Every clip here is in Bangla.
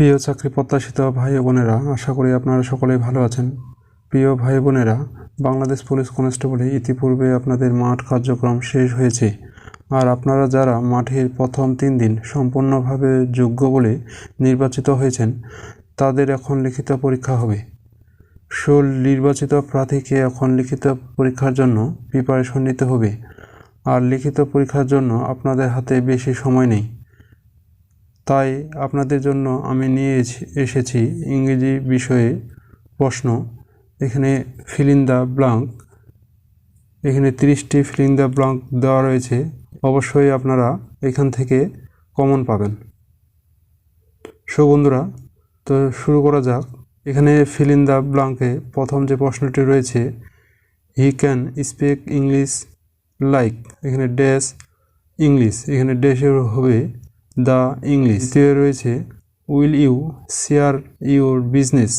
প্রিয় চাকরি প্রত্যাশিত ভাই বোনেরা, আশা করি আপনারা সকলেই ভালো আছেন। প্রিয় ভাই বোনেরা, বাংলাদেশ পুলিশ কনস্টেবলে ইতিপূর্বে আপনাদের মাঠ কার্যক্রম শেষ হয়েছে। আর আপনারা যারা মাঠের প্রথম তিন দিন সম্পূর্ণভাবে যোগ্য বলে নির্বাচিত হয়েছেন, তাদের এখন লিখিত পরীক্ষা হবে। ষোল নির্বাচিত প্রার্থীকে এখন লিখিত পরীক্ষার জন্য প্রিপারেশন নিতে হবে। আর লিখিত পরীক্ষার জন্য আপনাদের হাতে বেশি সময় নেই। তাই আপনাদের জন্য আমি নিয়ে এস- এসেছি ইংরেজি বিষয়ে প্রশ্ন। এখানে ফিল দ্য ব্লাঙ্ক এখানে তিরিশটি ফিল দ্য ব্লাঙ্ক দেওয়া রয়েছে। অবশ্যই আপনারা এখান থেকে কমন পাবেন। সো বন্ধুরা, তো শুরু করা যাক। এখানে ফিল দ্য ব্লাঙ্কে প্রথম যে প্রশ্নটি রয়েছে he can speak English like এখানে ড্যাশ ইংলিশ এখানে ড্যাশের হবে দ্য ইংলিশ। দ্বিতীয় রয়েছে will you share your business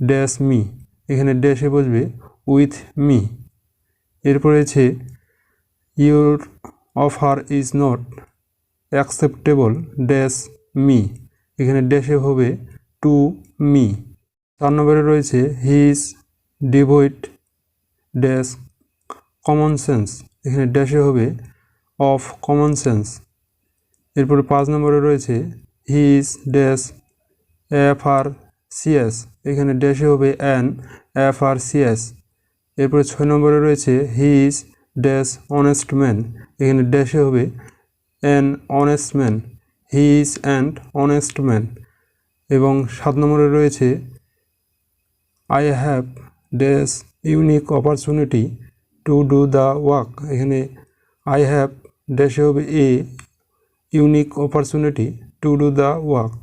dash me এখানে ড্যাশে বসবে উইথ মি এরপর রয়েছে your offer is not acceptable dash me এখানে ড্যাশে হবে টু মি চার নম্বরে রয়েছে he is devoid dash common sense এখানে ড্যাশে হবে অফ কমন সেন্স এরপরে পাঁচ নম্বরে রয়েছে he is dash F R CS এখানে ড্যাশে হবে অ্যান এফ আর সিএস এরপরে ছয় নম্বরে রয়েছে he is dash honest man এখানে ড্যাশে হবে an honest man he is and honest man এবং সাত নম্বরে রয়েছে I have dash unique opportunity to do the work এখানে আই হ্যাভ ড্যাশে হবে a unique opportunity to do the work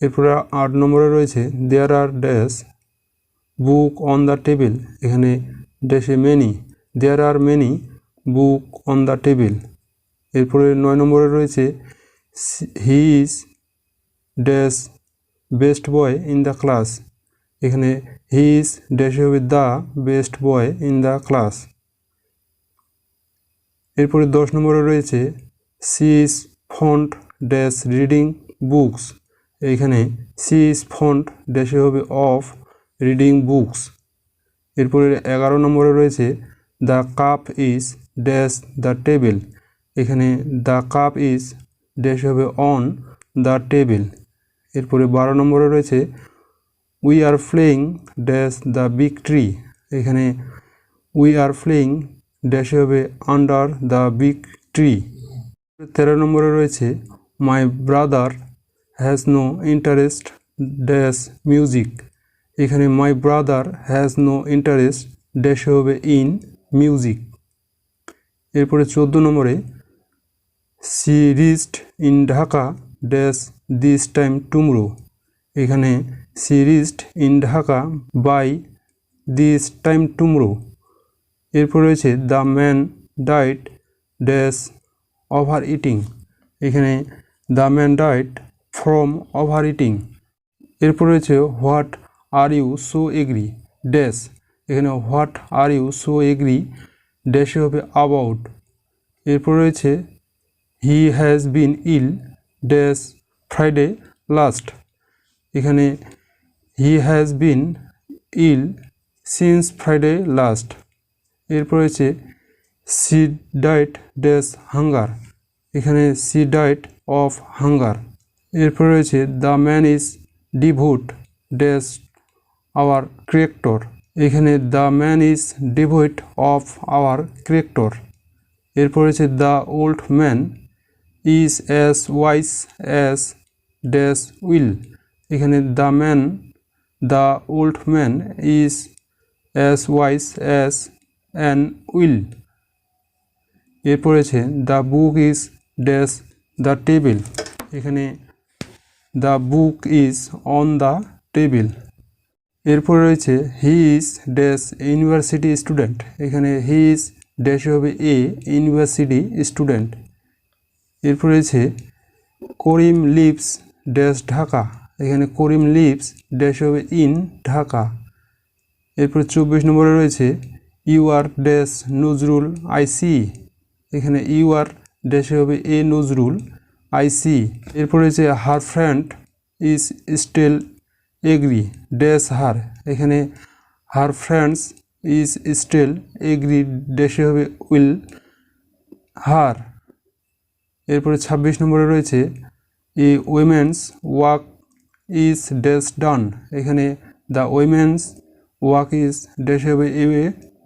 এরপরে আট নম্বরে রয়েছে there are dash book on the table এখানে ড্যাশে many there are many book on the table এরপরে নয় নম্বরে রয়েছে he is dash best boy in the class এখানে হি ইজ ড্যাশে হবে the best boy in the class এরপরে দশ নম্বরে রয়েছে she is fond dash reading books. এইখানে সি ইজ ফন্ট ড্যাশে হবে অফ রিডিং বুকস। এরপরে এগারো নম্বরে রয়েছে the cup is dash the table. এখানে দ্য কাপ ইজ ড্যাশ হবে অন দ্য টেবিল। এরপরে বারো নম্বরে রয়েছে we are playing dash the big tree. এখানে উই আর প্লেয়িং ড্যাশে হবে আন্ডার দ্য বিগ ট্রি। তেরো নম্বরে রয়েছে my brother has no interest dash music এখানে my brother has no interest ড্যাশে হবে ইন মিউজিক এরপরে চোদ্দ নম্বরে she rest in Dhaka dash this time tomorrow এখানে she rest in Dhaka by this time tomorrow এরপর রয়েছে the man died dash over eating এখানে the man died from over eating এরপর রয়েছে what are you so angry dash এখানে what are you so angry ড্যাশে হবে অ্যাবাউট এরপর রয়েছে he has been ill dash Friday last এখানে he has been ill since Friday last এরপর রয়েছে সি ডাইট ড্যাশ হাঙ্গার। এখানে সি ডাইট অফ হাঙ্গার। এরপর রয়েছে the man is devout dash our creator এখানে the man is devout of our creator এরপর রয়েছে the old man is as wise as dash owl. এখানে the man, the old man is as wise as an owl. এরপর রয়েছে the book is dash the table এখানে the book is on the table এরপর রয়েছে he is dash university student এখানে হি ইজ ড্যাশ হবে এ ইউনিভার্সিটি স্টুডেন্ট এরপর রয়েছে করিম লিভস ড্যাশ ঢাকা এখানে করিম লিভস ড্যাশ হবে ইন ঢাকা এরপর চব্বিশ নম্বরে রয়েছে you are dash Nazrul I see এখানে ইউ আর ড্যাশে হবে এ নজরুল আইসি এরপর রয়েছে her friend is still angry dash her এখানে her friends is still angry ড্যাশে হবে উইল হার এরপরে ছাব্বিশ নম্বরে রয়েছে a women's walk is dash done এখানে the women's walk is dash হবে এ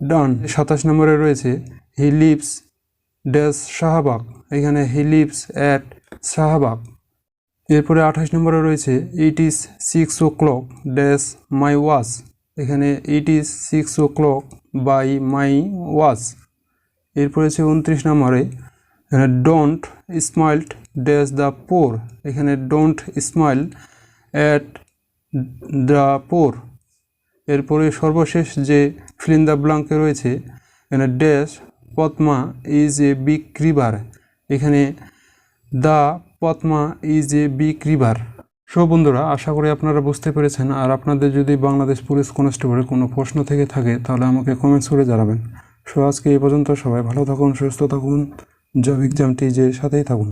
ডান সাতাশ নম্বরে রয়েছে হি লিভস ড্যাশ শাহবাগ এখানে হি লিভস অ্যাট শাহবাগ এরপরে আঠাশ নম্বরে রয়েছে, it is six o'clock dash my watch এখানে, it is six o'clock by my watch এরপরে আছে উনত্রিশ নম্বরে, এখানে, don't smiled dash the poor. এখানে, don't smile at the poor. এরপরে সর্বশেষ যে ফিলিন দ্য ব্লাঙ্কে রয়েছে, এখানে dash Padma is a big river এখানে the Padma is a big river so বন্ধুরা, আশা করি আপনারা বুঝতে পেরেছেন। আর আপনাদের যদি বাংলাদেশ পুলিশ কনস্টেবলের কোনো প্রশ্ন থেকে থাকে, তাহলে আমাকে কমেন্টস করে জানাবেন। সো আজকে এই পর্যন্ত সবাই ভালো থাকুন, সুস্থ থাকুন। জব এক্সাম টিজের সাথেই থাকুন।